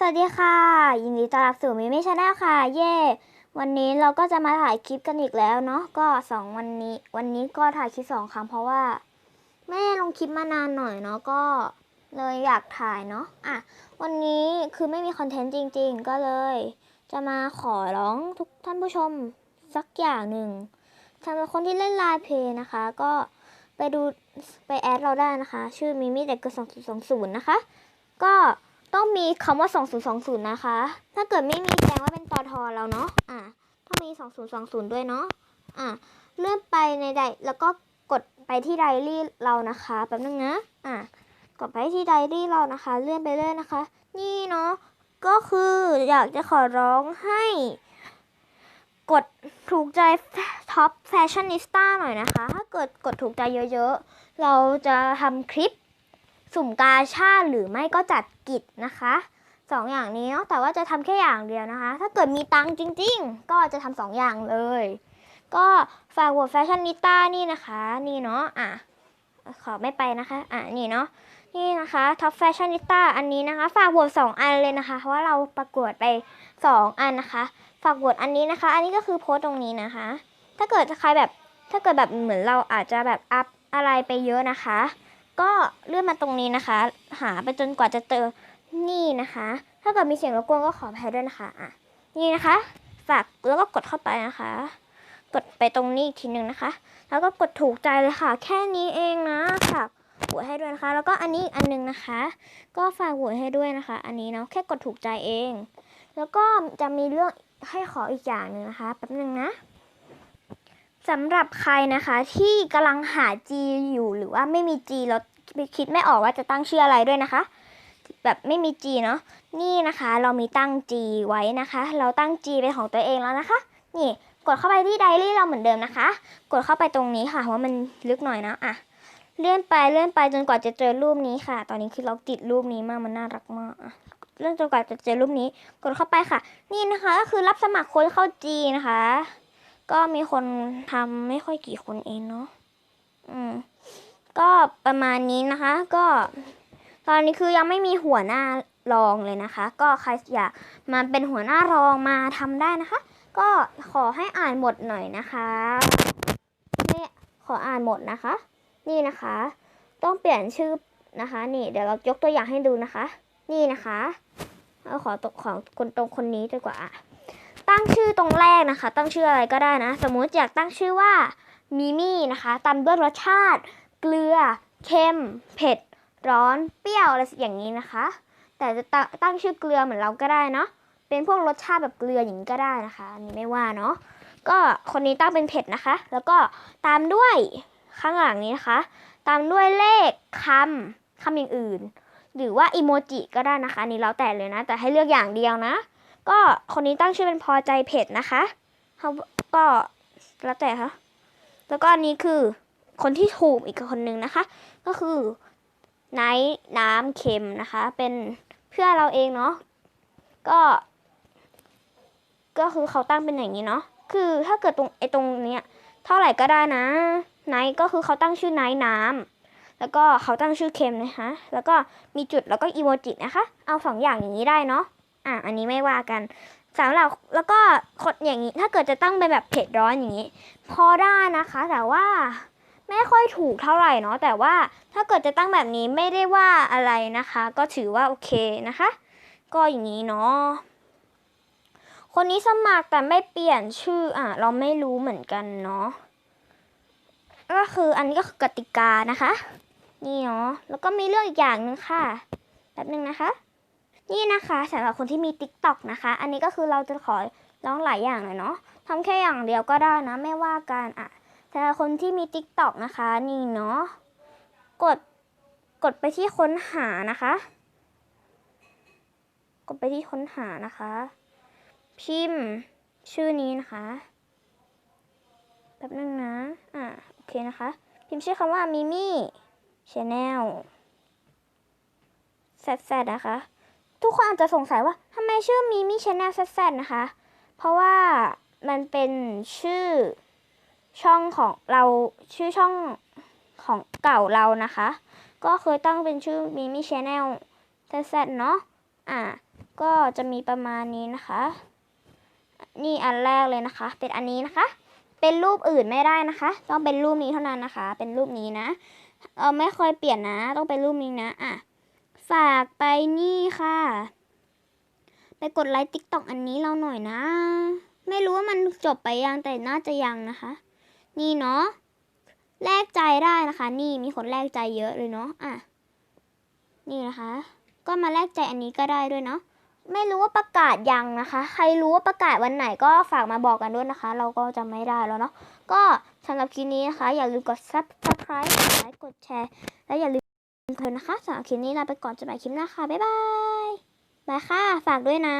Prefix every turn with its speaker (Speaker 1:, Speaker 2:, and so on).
Speaker 1: สวัสดีค่ะ ยินดีต้อนรับสู่มิมิชาแนลค่ะ เย่วันนี้เราก็จะมาถ่ายคลิปกันอีกแล้วเนาะก็สองวันนี้ วันนี้ก็ถ่ายคลิปสองครั้งเพราะว่าไม่ได้ลงคลิปมานานหน่อยเนาะก็เลยอยากถ่ายเนาะอะวันนี้คือไม่มีคอนเทนต์จริง ๆ ก็เลย จะมาขอร้องทุกท่านผู้ชมสักอย่างหนึ่งสำหรับคนที่เล่นไลน์เพย์นะคะ ก็ไปดูไปแอดเราได้นะคะ ชื่อมิมิเด็กเกิสองสองศูนย์นะคะ ก็ ต้องมีคำว่า 2020 นะคะ ถ้าเกิดไม่มีแสดงว่าเป็นตอทอเราเนาะ อะ ต้องมี 2020 ด้วยเนาะ อะ เลื่อนไปในไดแล้วก็กดไปที่ไดอารี่เรานะคะ แป๊บนึงนะ อะ กดไปที่ไดอารี่เรานะคะ เลื่อนไปเรื่อยนะคะ นี่เนาะ ก็คืออยากจะขอร้องให้ กดถูกใจท็อปแฟชั่นนิสต้าหน่อยนะคะ ถ้าเกิดกดถูกใจเยอะๆ เราจะทำคลิป สุ่มกาชาหรือไม่ก็จัดกิจนะคะสองอย่างนี้เนาะแต่ว่าจะทำแค่อย่างเดียวนะคะ ถ้าเกิดมีตังค์จริง ๆ ก็จะทำสองอย่างเลย ก็ฝากวอร์แฟชั่นนิต้านี่นะคะนี่เนาะอะขอไม่ไปนะคะอะนี่เนาะนี่นะคะท็อปแฟชั่นนิต้าอันนี้นะคะ ฝากโหวตสองอันเลยนะคะ เพราะว่าเราประกวดไปสองอันนะคะ ฝากโหวอันนี้นะคะ อันนี้ก็คือโพสต์ตรงนี้นะคะ ถ้าเกิดใครแบบถ้าเกิดแบบเหมือนเราอาจจะแบบอัพอะไรไปเยอะนะคะ ก็เลื่อนมาตรงนี้นะคะ หาไปจนกว่าจะเจอนี่นะคะ ถ้าเกิดมีเสียงรบกวนก็ขออภัยด้วยนะคะอะนี่นะคะ ฝากแล้วก็กดเข้าไปนะคะ กดไปตรงนี้อีกทีหนึ่งนะคะ แล้วก็กดถูกใจเลยค่ะ แค่นี้เองนะฝากโหวตให้ด้วยนะคะ แล้วก็อันนี้อีกอันหนึงนะคะ ก็ฝากโหวตให้ด้วยนะคะ อันนี้เนาะแค่กดถูกใจเอง แล้วก็จะมีเรื่องให้ขออีกอย่างหนึ่งนะคะแป๊บนึงนะ สำหรับใครนะคะที่กำลังหา G อยู่หรือว่าไม่มี G แล้วคิดไม่ออกว่าจะตั้งชื่ออะไรด้วยนะคะ แบบไม่มี G เนาะนี่นะคะ เรามีตั้ง G ไว้นะคะ เราตั้ง G เป็นของตัวเองแล้วนะคะ นี่กดเข้าไปที่ไดอารี่เราเหมือนเดิมนะคะ กดเข้าไปตรงนี้ค่ะเพราะว่ามันลึกหน่อยนะอะเลื่อนไปเลื่อนไปจนกว่าจะเจอรูปนี้ค่ะ ตอนนี้คือเราติดรูปนี้มากมันน่ารักมากอะเลื่อนจนกว่าจะเจอรูปนี้ กดเข้าไปค่ะ นี่นะคะก็คือรับสมัครคนเข้า G นะคะ ก็มีคนทำไม่ค่อยกี่คนเองเนาะอืม ก็ประมาณนี้นะคะ ก็ ตอนนี้คือยังไม่มีหัวหน้ารองเลยนะคะ ก็ใครอยากมาเป็นหัวหน้ารองมาทำได้นะคะ ก็ขอให้อ่านหมดหน่อยนะคะนี่ขออ่านหมดนะคะ นี่นะคะ ต้องเปลี่ยนชื่อนะคะ นี่เดี๋ยวเรายกตัวอย่างให้ดูนะคะ นี่นะคะ เอาขอตกของคนตรงคนนี้ดีกว่า ตั้งชื่อตรงแรกนะคะ ตั้งชื่ออะไรก็ได้นะ สมมุติอยากตั้งชื่อว่ามิมี่นะคะตามด้วยรสชาติ เกลือเค็ม เผ็ด ร้อน เปรี้ยวอะไรอย่างนี้นะคะ แต่จะตั้งชื่อเกลือเหมือนเราก็ได้เนาะเป็นพวกรสชาติแบบเกลืออย่างนี้ก็ได้นะคะอันนี้ไม่ว่าเนาะก็คนนี้ตั้งเป็นเผ็ดนะคะ แล้วก็ตามด้วยข้างหลังนี้นะคะ ตามด้วยเลขคำคำอย่างอื่น หรือว่าอีโมจิก็ได้นะคะอันนี้แล้วแต่เลยนะ แต่ให้เลือกอย่างเดียวนะ ก็คนนี้ตั้งชื่อเป็นพอใจเผ็ดนะคะเขาก็แล้วแต่ค่ะ แล้วก็อันนี้คือคนที่ถูกอีกคนนึงนะคะ ก็คือไนท์น้ำเค็มนะคะ เป็นเพื่อเราเองเนาะก็ ก็คือเขาตั้งเป็นอย่างนี้เนาะคือถ้าเกิดตรงไอ้ตรงเนี้ยเท่าไหร่ก็ได้นะไนท์ก็คือเขาตั้งชื่อไนท์น้ำแล้วก็เขาตั้งชื่อเค็มนะคะ แล้วก็มีจุดแล้วก็อีโมจินะคะ เอาสองอย่างอย่างนี้ได้เนาะ อะอันนี้ไม่ว่ากันสำหรับแล้วก็คนอย่างนี้ ถ้าเกิดจะตั้งเป็นแบบเผ็ดร้อนอย่างนี้ พอได้นะคะ แต่ว่าไม่ค่อยถูกเท่าไหร่เนาะแต่ว่าถ้าเกิดจะตั้งแบบนี้ไม่ได้ว่าอะไรนะคะ ก็ถือว่าโอเคนะคะ ก็อย่างนี้เนาะคนนี้สมัครแต่ไม่เปลี่ยนชื่ออะเราไม่รู้เหมือนกันเนาะก็คืออันนี้ก็คือกติกานะคะ นี่เนาะแล้วก็มีเรื่องอีกอย่างหนึ่งค่ะแป๊บนึงนะคะ นี่นะคะสำหรับคนที่มี t ิ k t o k นะคะ อันนี้ก็คือเราจะขอร้องหลายอย่างเลยเนาะทำแค่อย่างเดียวก็ได้นะ ไม่ว่ากันอะสำหรับคนที่มี t ิ k t o k นะคะ นี่เนาะกดกดไปที่ค้นหานะคะ กดไปที่ค้นหานะคะ พิมพ์ชื่อนี้นะคะแป๊บนึงนะ อะโอเคนะคะ พิมพ์ชื่อคำว่ามิมี่ชาแนลแซดนะคะ ทุกคนอาจจะสงสัยว่าทำไมชื่อมิมี่ชาแนลแซดนะคะ เพราะว่ามันเป็นชื่อช่องของเราชื่อช่องของเก่าเรานะคะ ก็เคยตั้งเป็นชื่อมิมี่ชาแนลแซดเนาะอะก็จะมีประมาณนี้นะคะ นี่อันแรกเลยนะคะ เป็นอันนี้นะคะ เป็นรูปอื่นไม่ได้นะคะ ต้องเป็นรูปนี้เท่านั้นนะคะ เป็นรูปนี้นะ เออไม่เคยเปลี่ยนนะ ต้องเป็นรูปนี้นะอะ ฝากไปนี่ค่ะ ไปกดไลค์ติ๊กต็อกอันนี้เราหน่อยนะ ไม่รู้ว่ามันจบไปยังแต่น่าจะยังนะคะ นี่เนาะแลกใจได้นะคะ นี่มีคนแลกใจเยอะเลยเนาะอะนี่นะคะ ก็มาแลกใจอันนี้ก็ได้ด้วยเนาะไม่รู้ว่าประกาศยังนะคะ ใครรู้ว่าประกาศวันไหนก็ฝากมาบอกกันด้วยนะคะ เราก็จะไม่ได้แล้วเนาะ ก็สำหรับคลิปนี้นะคะ อย่าลืมกด subscribe กดไลค์ กดแชร์ และอย่าลืม เพลินนะคะสำหรับคลิปนี้ลาไปก่อนจะไปคลิปหน้าค่ะ บ๊ายบาย บายค่ะ ฝากด้วยนะ